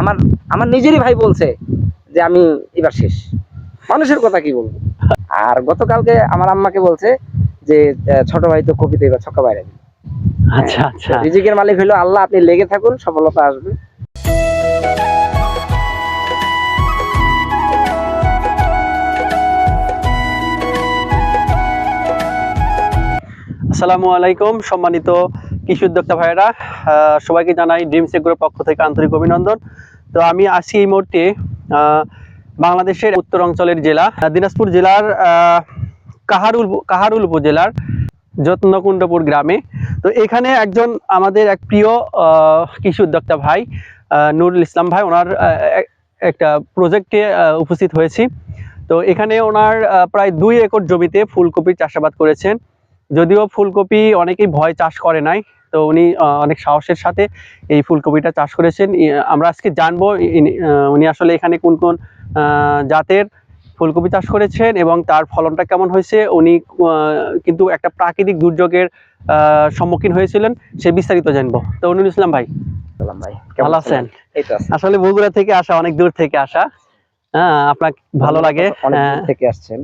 আমার আমার নিজেরই ভাই বলছে যে আমি এবার শেষ। মানুষের কথা কি বলব? আর গতকালকে আমার আম্মাকে বলছে যে ছোট ভাই তো কপিতে এবার ছক্কা বাইরে দিল। আচ্ছা আচ্ছা। রিজিকের মালিক হলো আল্লাহ আপনি লেগে থাকুন সফলতা আসবে। আসসালামু আলাইকুম সম্মানিত কৃষি উদ্যোক্তা ভাইয়েরা। আহ, সবাইকে জানাই ড্রিম সেগুলোর পক্ষ থেকে আন্তরিক অভিনন্দন। তো আমি আসি এই মুহূর্তে বাংলাদেশের উত্তর অঞ্চলের জেলা, দিনাজপুর জেলার কাহারুল কাহারুল উপজেলার যত্নকুণ্ডপুর গ্রামে। তো এখানে একজন আমাদের এক প্রিয় কৃষি উদ্যোক্তা ভাই নুরুল ইসলাম ভাই, ওনার একটা প্রজেক্টে উপস্থিত হয়েছি। তো এখানে ওনার প্রায় দুই একর জমিতে ফুলকপির চাষাবাদ করেছেন। যদিও ফুলকপি অনেকেই ভয় চাষ করে নাই তো উনি অনেক সাহসের সাথে এই ফুলকপিটা চাষ করেছেন। আমরা আজকে জানব উনি আসলে এখানে কোন কোন জাতের ফুলকপি চাষ করেছেন এবং তার ফলনটা কেমন হয়েছে। উনি কিন্তু একটা প্রাকৃতিক দুর্যোগের সম্মুখীন হয়েছিলেন সে বিস্তারিত জানব। তো উনি ইসলাম ভাই ভাই ভালো আছেন। আসলে বগুড়া থেকে আসা অনেক দূর থেকে আসা। হ্যাঁ আপনার ভালো লাগে। থেকে আসছেন।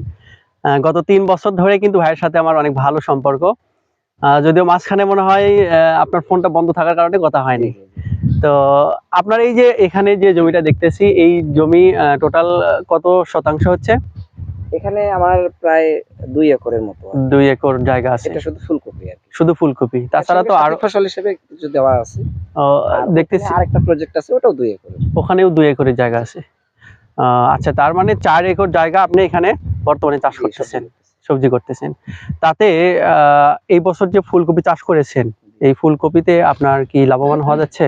গত তিন বছর ধরে কিন্তু ভাইয়ের সাথে আমার অনেক ভালো সম্পর্ক। যদিও মাঝখানে মনে হয় আপনার ফোনটা বন্ধ থাকার কারণে কথা হয়নি। তো আপনার এই যে এখানে যে জমিটা দেখতেছি এই জমি টোটাল কত শতাংশ হচ্ছে? এখানে আমার প্রায় দুই একরের মতো দুই একর জায়গা আছে। এটা শুধু ফুলকপি আর শুধু ফুলকপি। তাছাড়া তো আরও ফসল হিসেবে কিছু দেওয়া আছে। দেখতেছি আরেকটা প্রজেক্ট আছে ওটাও দুই একর ওখানেও দুই একরের জায়গা আছে। আহ, আচ্ছা তার মানে চার একর জায়গা আপনি এখানে বর্তমানে চাষ করতেছেন। সবজি করতেছেন। তাতে এই বছর যে ফুলকপি চাষ করেছেন এই ফুলকপিতে আপনার কি লাভবান হওয়া যাচ্ছে?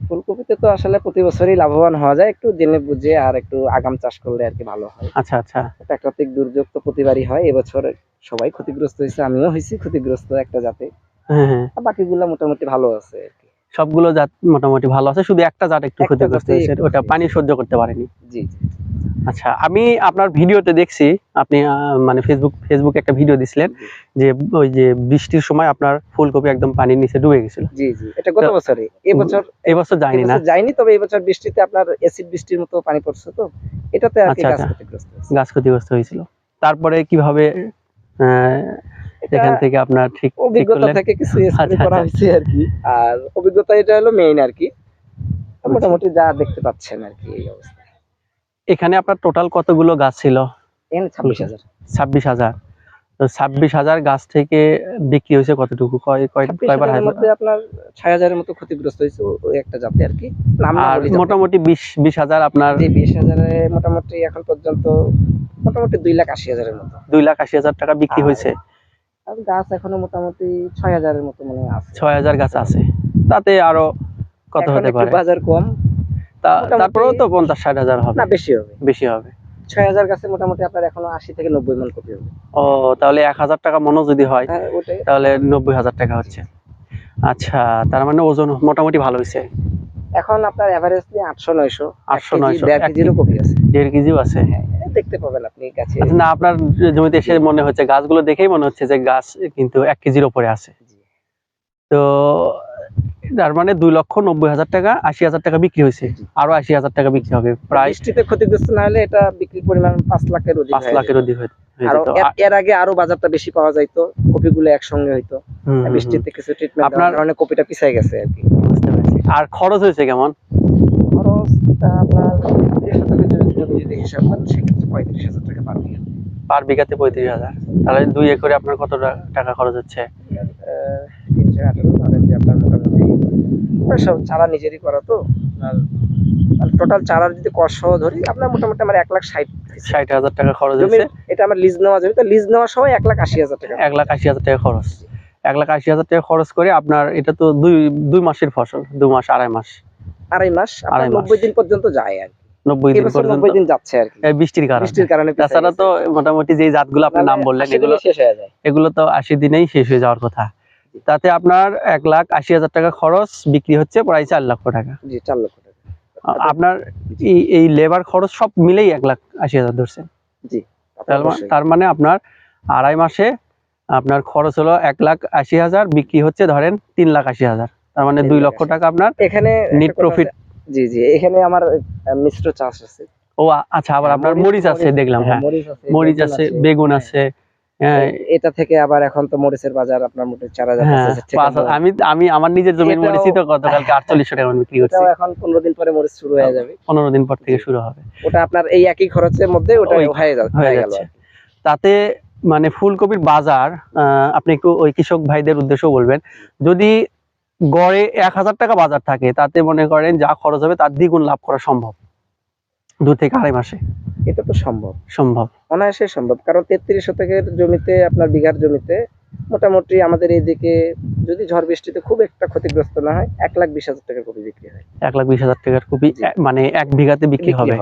ফুলকপিতে তো আসলে প্রতি বছরই লাভবান হওয়া যায় একটু জেনে বুঝে আর একটু আগাম চাষ করলে আর কি ভালো হয়। আচ্ছা আচ্ছা। প্রাকৃতিক দুর্যোগ তো প্রতিবারই হয় এবছর সবাই ক্ষতিগ্রস্ত হয়েছে আমিও হয়েছি ক্ষতিগ্রস্ত একটা জাতে। হ্যাঁ হ্যাঁ। আর বাকিগুলা মোটামুটি ভালো আছে সবগুলো জাত মোটামুটি ভালো আছে শুধু একটা জাত একটু ক্ষতিগ্রস্ত হয়েছে ওটা পানি সহ্য করতে পারেনি। জি জি। আচ্ছা আমি আপনার ভিডিওতে দেখছি আপনি মানে ফেসবুক ফেসবুকে একটা ভিডিও দিছিলেন যে ওই যে বৃষ্টির সময় আপনার ফুলকপি একদম পানির নিচে ডুবে গেছিল। জি জি। এটা গত বছরে। এবছর এবছর যায়নি না? যায়নি তবে এবছর বৃষ্টিতে আপনার অ্যাসিড বৃষ্টির মতো পানি পড়ছে তো। এটাতে আর কি আচ্ছা, গাছ আচ্ছা। ক্ষতিগ্রস্ত গাছ ক্ষতিগ্রস্ত হয়েছিল। তারপরে কীভাবে আহ, এখান থেকে আপনার ঠিক অভিজ্ঞতা থেকে কিছু আচ্ছা, করা। হয়েছে আর কি। আর অভিজ্ঞতা এটা হলো মেইন আর কি। মোটামুটি যা দেখতে পাচ্ছেন আর কি এই অবস্থা। এখানে আপনার টোটাল কতগুলো গাছ ছিল? ছাব্বিশ হাজার। ছাব্বিশ হাজার। তো ছাব্বিশ হাজার গাছ থেকে বিক্রি হয়েছে কতটুকু? কয় কয় ছাব্বিশ কয়বার মধ্যে আপনার ছয় হাজারের মতো ক্ষতিগ্রস্ত হয়েছে ওই একটা জাতে আর কি। আর মোটামুটি বিশ বিশ হাজার আপনার বিশ হাজারে মোটামুটি এখন পর্যন্ত মোটামুটি দুই লাখ আশি হাজারের মতো। দুই লাখ আশি হাজার টাকা বিক্রি হয়েছে। আর গাছ এখনও মোটামুটি ছয় হাজারের মতো মনে আছে। ছয় হাজার গাছ আছে। তাতে আরও কত হতে পারে? বাজার কম। তারপরেও তো পঞ্চাশ ষাট হাজার হবে। না বেশি হবে। বেশি হবে। ছয় হাজার গাছে মোটামুটি আপনার এখনও আশি থেকে নব্বই মন কপি হবে। ও তাহলে এক হাজার টাকা মনো যদি হয় হ্যাঁ তাহলে নব্বই হাজার টাকা হচ্ছে। আচ্ছা তার মানে ওজন মোটামুটি ভালো হয়েছে। এখন আপনার আটশো নয়শো 800, 900, দেড় কেজিরও কপি আছে। দেড় কেজিও আছে। হ্যাঁ দেখতে পাবেন আপনি গাছে আচ্ছা না আপনার জমিতে এসে মনে হচ্ছে গাছগুলো দেখেই মনে হচ্ছে যে গাছ কিন্তু এক কেজির উপরে আছে। তো তার মানে দুই লক্ষ নব্বই হাজার টাকা আশি হাজার টাকা বিক্রি হয়েছে। আরও আশি হাজার টাকা বিক্রি হবে। প্রায় বৃষ্টিতে ক্ষতিগ্রস্ত না হলে এটা বিক্রির পরিমাণ পাঁচ লাখের অধিক পাঁচ লাখের অধিক হয়ে। এর- আগে আরও বাজারটা বেশি পাওয়া যাইতো কপিগুলো একসঙ্গে হইতো। বৃষ্টিতে কিছু ট্রিটমেন্ট আপনার- কপিটা পিছাই গেছে আর কি। বুঝতে পেরেছি। আর খরচ হয়েছে কেমন? খরচটা আপনার তিরিশ যদি হিসাব করেন সেক্ষেত্রে পঁয়ত্রিশ হাজার টাকা পার বিঘা। পার বিঘাতে পঁয়ত্রিশ হাজার। তাহলে দুই একরে আপনার কত টাকা খরচ হচ্ছে? আহ, তিনশো আঠারো ধরেন যে আপনার মোটামুটি আপনার সব চারা নিজেরই করা তো? আপনার টোটাল চারার যদি কষ্ট ধরি আপনার মোটামুটি আমার এক লাখ ষাট ষাট হাজার টাকা খরচ হয়েছে। এটা আমার লিজ নেওয়া জমি তো লিজ নেওয়া সহ এক লাখ আশি হাজার টাকা। এক লাখ আশি হাজার টাকা খরচ। এক লাখ আশি হাজার টাকা খরচ করে আপনার এটা তো দুই দুই মাসের ফসল দু মাস আড়াই মাস। আড়াই মাস আড়াই মাস। নব্বই দিন পর্যন্ত যায় আর নব্বই দিন পর্যন্ত দিন যাচ্ছে আর কি। বৃষ্টির কারণে। বৃষ্টির কারণে তাছাড়া তো মোটামুটি যে জাতগুলো আপনার নাম বললেন এগুলো শেষ হয়ে যায়। এগুলো তো আশি দিনেই শেষ হয়ে যাওয়ার কথা। তাতে আপনার এক লাখ আশি হাজার টাকা খরচ বিক্রি হচ্ছে প্রায় চার লক্ষ টাকা। জি চার লক্ষ টাকা। আপনার এই লেবার খরচ সব মিলেই এক লাখ আশি হাজার ধরছেন জি তার মানে আপনার আড়াই মাসে আপনার খরচ হলো এক লাখ আশি হাজার বিক্রি হচ্ছে ধরেন তিন লাখ আশি হাজার। তার মানে দুই লক্ষ টাকা আপনার এখানে নেট প্রফিট জি জি এখানে আমার মিশ্র চাষ আছে। ও আচ্ছা আবার আপনার মরিচ আছে দেখলাম হ্যাঁ। মরিচ আছে বেগুন আছে। হ্যাঁ এটা থেকে আবার এখন তো মরিচের বাজার আপনার মোটে চার হাজার হ্যাঁ আমি আমি আমার নিজের জমির মরিচই তো গতকালকে আটচল্লিশশো টাকা আমি বিক্রি করছি। এখন পনেরো দিন পরে মরিচ শুরু হয়ে যাবে। পনেরো দিন পর থেকে শুরু হবে। ওটা আপনার এই একই খরচের মধ্যে ওটা হয়ে হয়ে হয়ে যাচ্ছে। তাতে মানে ফুলকপির বাজার আহ, আপনি একটু ওই কৃষক ভাইদের উদ্দেশ্য বলবেন যদি গড়ে এক হাজার টাকা বাজার থাকে তাতে মনে করেন যা খরচ হবে তার দ্বিগুণ লাভ করা সম্ভব। দু থেকে আড়াই মাসে। এটা তো সম্ভব। সম্ভব। অনায়াসে সম্ভব কারণ তেত্রিশ শতকের জমিতে আপনার বিঘার জমিতে মোটামুটি আমাদের এইদিকে যদি ঝড় বৃষ্টিতে খুব একটা ক্ষতিগ্রস্ত না হয় এক লাখ বিশ হাজার টাকার কপি বিক্রি হয়। এক লাখ বিশ হাজার টাকার কপি মানে এক বিঘাতে বিক্রি হবে।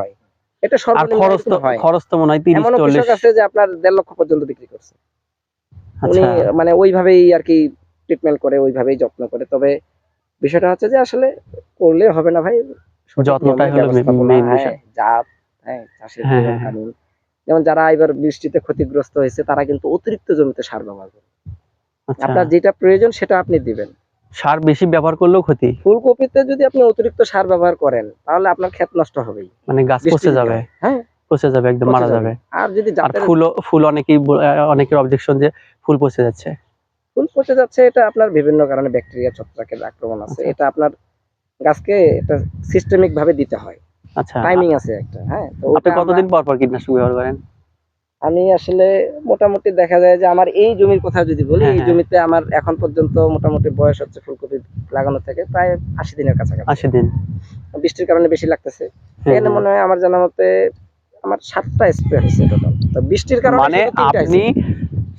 এটা সর্বনিম্ন খরচ তো হয়। খরচ তো মনে হয় তিরিশ চল্লিশ। আছে যে আপনার দেড় লক্ষ পর্যন্ত বিক্রি করছে। উনি আচ্ছা মানে ওইভাবেই আর কি ট্রিটমেন্ট করে ওইভাবেই যত্ন করে। তবে বিষয়টা হচ্ছে যে আসলে করলে হবে না ভাই যত্নটাই হলো বিষয়। জাত হ্যাঁ চাষের। কানুন। যেমন যারা এবার বৃষ্টিতে ক্ষতিগ্রস্ত হয়েছে তারা কিন্তু অতিরিক্ত জমিতে সার ব্যবহার করে আচ্ছা আপনার যেটা প্রয়োজন সেটা আপনি দিবেন সার বেশি ব্যবহার করলেও ক্ষতি ফুলকপিতে যদি আপনি অতিরিক্ত সার ব্যবহার করেন তাহলে আপনার ক্ষেত নষ্ট হবেই মানে গাছ পচে যাবে হ্যাঁ পচে যাবে একদম মারা যাবে। আর যদি ফুলও ফুল অনেকেই অনেকের অবজেকশন যে ফুল পচে যাচ্ছে ফুল পচে যাচ্ছে এটা আপনার বিভিন্ন কারণে ব্যাকটেরিয়া ছত্রাকের আক্রমণ আছে আচ্ছা। এটা আপনার গাছকে এটা সিস্টেমিক ভাবে দিতে হয়। আচ্ছা। টাইমিং আছে একটা হ্যাঁ? তো আপনি কতদিন পর পর কীটনাশক ব্যবহার করেন? আমি আসলে মোটামুটি দেখা যায় যে আমার এই জমির কথা যদি বলি হ্যাঁ, এই হ্যাঁ। জমিতে আমার এখন পর্যন্ত মোটামুটি বয়স হচ্ছে ফুলকপি লাগানো থেকে প্রায় আশি দিনের কাছাকাছি। আশি দিন। বৃষ্টির কারণে বেশি লাগতেছে। হ্যাঁ, এখানে। মনে হয় আমার জানা মতে আমার সাতটা স্প্রে হয়েছে টোটাল তো বৃষ্টির কারণে মানে আপনি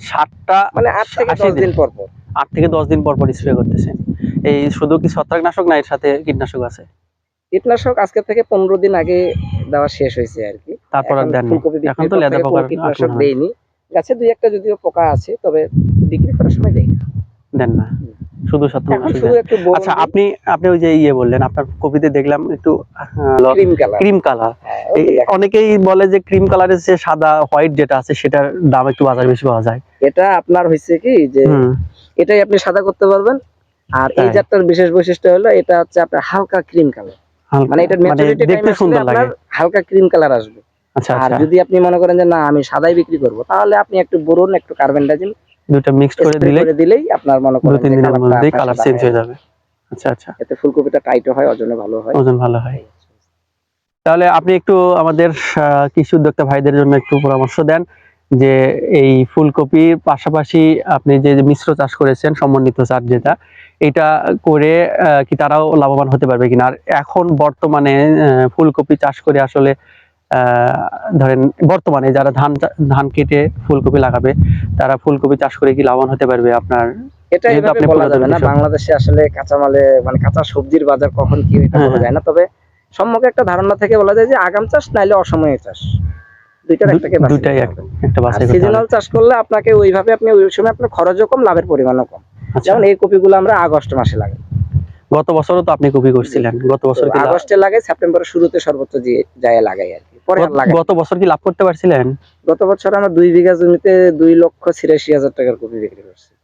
সাতটা মানে আট থেকে দশ দিন। দিন পর পর। আট থেকে দশ দিন পর পর স্প্রে করতেছেন। এই শুধু কি ছত্রাকনাশক না এর সাথে কীটনাশক আছে? কীটনাশক আজকে থেকে পনেরো দিন আগে দেওয়া শেষ হয়েছে আর কি। তারপর এখন তো লেদা কোনো কীটনাশক দেইনি গাছে দুই একটা যদিও পোকা আছে তবে বিক্রি করার সময় দেই না। দেন না। শুধু ছত্রাকনাশক আচ্ছা আপনি আপনি ওই যে ইয়ে বললেন আপনার কপিতে দেখলাম একটু ক্রিম কালার। Cream colour. হ্যাঁ, অনেকেই বলে যে ক্রিম কালারের যে সাদা হোয়াইট যেটা আছে সেটার দাম একটু বাজার বেশি পাওয়া যায়। এটা আপনার হয়েছে কি যে এটাই আপনি সাদা করতে পারবেন আর এই। জাতটার বিশেষ বৈশিষ্ট্য হলো এটা হচ্ছে আপনার হালকা ক্রিম কালার। মানে এটার মানে ম্যাচুরিটি টাইম দেখতে সুন্দর লাগে। আপনার হালকা ক্রিম কালার আসবে। আচ্ছা আর আচ্ছা। যদি আপনি মনে করেন যে না আমি সাদাই বিক্রি করব তাহলে আপনি একটু বোরন একটু কার্বেন্ডাজিম দুটো মিক্সড করে দিলে করে দিলেই আপনার মনে করেন তিন দিনের মধ্যেই কালার চেঞ্জ হয়ে যাবে। আচ্ছা আচ্ছা। এতে ফুলকপিটা টাইট হয় ওজনে ভালো হয়। ওজন ভালো হয়। তাহলে আপনি একটু আমাদের কৃষি উদ্যোক্তা ভাইদের জন্য একটু পরামর্শ দেন যে এই ফুলকপির পাশাপাশি আপনি যে যে মিশ্র চাষ করেছেন সমন্বিত চাষ যেটা এটা করে আহ, কি তারাও লাভবান হতে পারবে কিনা? আর এখন বর্তমানে ফুলকপি চাষ করে আসলে আহ, ধরেন বর্তমানে যারা ধান ধান কেটে ফুলকপি লাগাবে তারা ফুলকপি চাষ করে কি লাভবান হতে পারবে আপনার? এটা এভাবে বলা যাবে না বাংলাদেশে আসলে কাঁচামালে মানে কাঁচা সবজির বাজার কখন কি এটা হ্যাঁ, বলা যায় না তবে সম্মুখে একটা ধারণা থেকে বলা যায় যে আগাম চাষ নাইলে অসময়ে চাষ। দুইটার একটাকে দুইটাই। একটা সিজনাল চাষ করলে আপনাকে ওইভাবে আপনি ওই সময় আপনার খরচও কম লাভের পরিমাণও কম। যেমন এই কপিগুলো আমরা আগস্ট মাসে লাগাই। গত বছরও তো আপনি কপি করছিলেন। গত বছর আগস্টে লাগাই সেপ্টেম্বরের শুরুতে সর্বোচ্চ যায় লাগাই আর কি। পরে গত- বছর কি লাভ করতে পারছিলেন? গত বছর আমরা দুই বিঘা জমিতে দুই লক্ষ ছিয়াশি হাজার টাকার কপি বিক্রি করছি।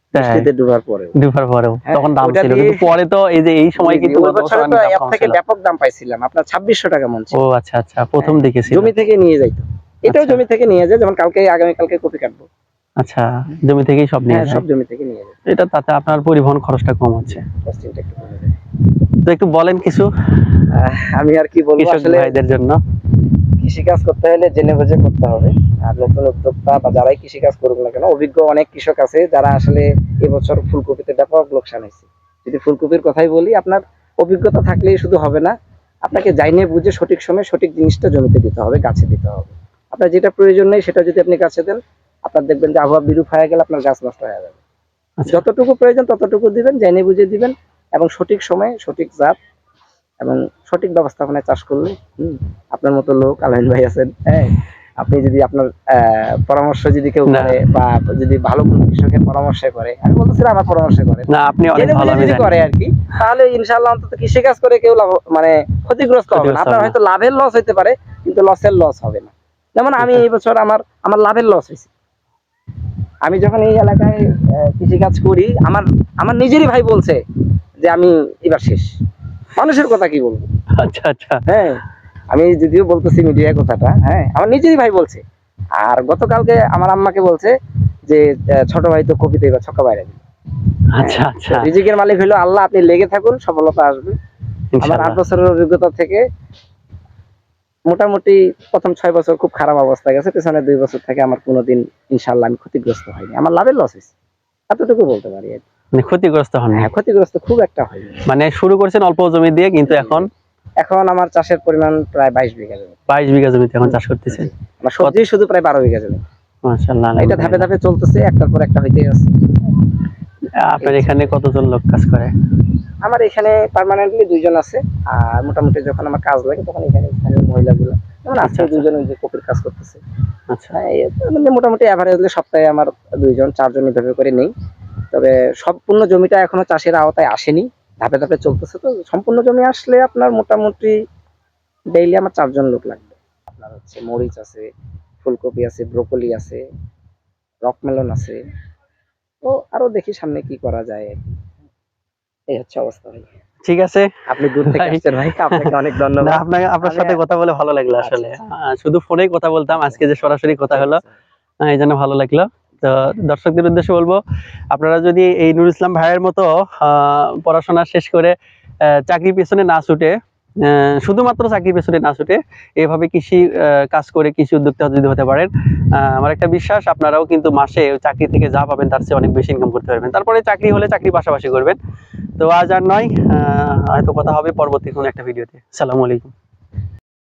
ডুবার পরে ডুবার পরেও। তখন দাম ছিল। কিন্তু পরে তো এই যে এই সময় কিন্তু ওই গত বছর বছরে অনেক তো দাম এর কম থেকে ব্যাপক দাম পাইছিলাম। আপনার ছাব্বিশশো টাকা মন ও আচ্ছা আচ্ছা প্রথম দিকে ছিল। জমি থেকে নিয়ে যাইতো। এটাও আচ্ছা। জমি থেকে নিয়ে যায়। যেমন কালকে আগামী কালকে কপি কাটবো। আচ্ছা জমি থেকেই সব নিয়ে হ্যাঁ সব জমি থেকে নিয়ে এটা তাতে আপনার পরিবহন খরচটা কম হচ্ছে। কস্টিংটা একটু কমে যায়। তো একটু বলেন কিছু। আমি আর কি বলব আসলে ভাইদের জন্য। কৃষিকাজ করতে হলে জেনে বুঝে করতে হবে আর নতুন উদ্যোক্তা বা যারাই কৃষিকাজ করুক না কেন অভিজ্ঞ অনেক কৃষক আছে যারা আসলে এবছর ফুলকপিতে ব্যাপক লোকসান হয়েছে। যদি ফুলকপির কথাই বলি আপনার অভিজ্ঞতা থাকলেই শুধু হবে না আপনাকে জাইনে বুঝে সঠিক সময় সঠিক জিনিসটা জমিতে দিতে হবে গাছে দিতে হবে। আপনার যেটা প্রয়োজন নেই সেটা যদি আপনি গাছে দেন আপনার দেখবেন যে আবহাওয়া বিরূপ হয়ে গেলে আপনার গাছ নষ্ট হয়ে যাবে। আচ্ছা। যতটুকু প্রয়োজন ততটুকু দিবেন জাইনে বুঝে দিবেন এবং সঠিক সময়ে সঠিক জাত এবং সঠিক ব্যবস্থাপনায় চাষ করলে আপনার মতো লোক আলহিন ভাই আছেন হ্যাঁ আপনি যদি আপনার পরামর্শ যদি কেউ করে বা যদি ভালো কোনো কৃষকের পরামর্শ করে আমি বলতেছি আমার পরামর্শ করে। না আপনি অনেক ভালো যদি করে আর কি তাহলে ইনশাআল্লাহ অন্তত কৃষি কাজ করে কেউ লাভ মানে ক্ষতিগ্রস্ত হবে না। আপনার হয়তো লাভের লস হইতে পারে কিন্তু লসের লস হবে না। যেমন আমি এই বছর আমার আমার লাভের লস হয়েছে। আমি যখন এই এলাকায় আহ, কৃষিকাজ করি আমার আমার নিজেরই ভাই বলছে যে আমি এবার শেষ। মানুষের কথা কি বলব? আচ্ছা আচ্ছা। হ্যাঁ আমি যদিও বলতেছি মিডিয়া কথাটা হ্যাঁ আমার নিজেরই ভাই বলছে। আর গতকালকে আমার আম্মাকে বলছে যে ছোট ভাই তো কপিতে এবার ছক্কা বাইরে দিল। আচ্ছা আচ্ছা। রিজিকের মালিক হলো আল্লাহ আপনি লেগে থাকুন সফলতা আসবে। আমার আট বছরের অভিজ্ঞতা থেকে মোটামুটি প্রথম ছয় বছর খুব খারাপ অবস্থা গেছে পেছনে দুই বছর থেকে আমার কোনোদিন ইনশাল্লাহ আমি ক্ষতিগ্রস্ত হয়নি আমার লাভের লস হয়েছে এতটুকু বলতে পারি মানে ক্ষতিগ্রস্ত হন হ্যাঁ ক্ষতিগ্রস্ত খুব একটা হয়নি। মানে শুরু করছেন অল্প জমি দিয়ে কিন্তু এখন? এখন আমার চাষের পরিমাণ প্রায় বাইশ বিঘা জমি। বাইশ বিঘা জমিতে এখন চাষ করতেছেন? আমার সবজি শুধু প্রায় বারো বিঘা জমি। মাশাআল্লাহ এটা ধাপে ধাপে চলতেছে একটার পর একটা হইতেই আছে। আপনার এখানে কতজন লোক কাজ করে? আমার এখানে পার্মানেন্টলি দুইজন আছে আর মোটামুটি যখন আমার কাজ লাগে তখন এখানে স্থানীয় মহিলাগুলো। যেমন আজকে আচ্ছা, আচ্ছা। দুইজন ওই যে কপির কাজ করতেছে। আচ্ছা। হ্যাঁ, মানে মোটামুটি অ্যাভারেজলি সপ্তাহে আমার দুইজন চারজন এভাবে করে নেই। তবে সম্পূর্ণ জমিটা এখনও চাষের আওতায় আসেনি। ধাপে ধাপে চলতেছে তো সম্পূর্ণ জমি আসলে আপনার মোটামুটি ডেইলি আমার চারজন লোক লাগবে। আপনার হচ্ছে মরিচ আছে ফুলকপি আছে ব্রোকলি আছে রকমেলন আছে। তো আরও দেখি সামনে কি করা যায় আর কি। এই হচ্ছে অবস্থা ভাই। ঠিক আছে। আপনি দূর থেকে আসছেন ভাই আপনাকে অনেক ধন্যবাদ। আপনাকে আপনার সাথে কথা বলে ভালো লাগল আসলে। শুধু ফোনেই কথা বলতাম আজকে যে সরাসরি কথা হলো এই জন্য ভালো লাগল। তো দর্শকদের উদ্দেশ্যে বলব আপনারা যদি এই নুর ইসলাম ভাইয়ের মতো আহ, পড়াশোনা শেষ করে আহ, চাকরির পেছনে না ছুটে শুধুমাত্র চাকরির পেছনে না ছুটে এভাবে কৃষি কাজ করে কৃষি উদ্যোক্তা যদি হতে পারেন। আমার একটা বিশ্বাস, আপনারাও কিন্তু মাসে চাকরি থেকে যা পাবেন তার চেয়ে অনেক বেশি ইনকাম করতে পারবেন। তারপরে চাকরি হলে চাকরি পাশাপাশি করবেন। তো আজ আর নয় হয়তো কথা হবে পরবর্তী কোনো একটা ভিডিওতে সালামু আলাইকুম।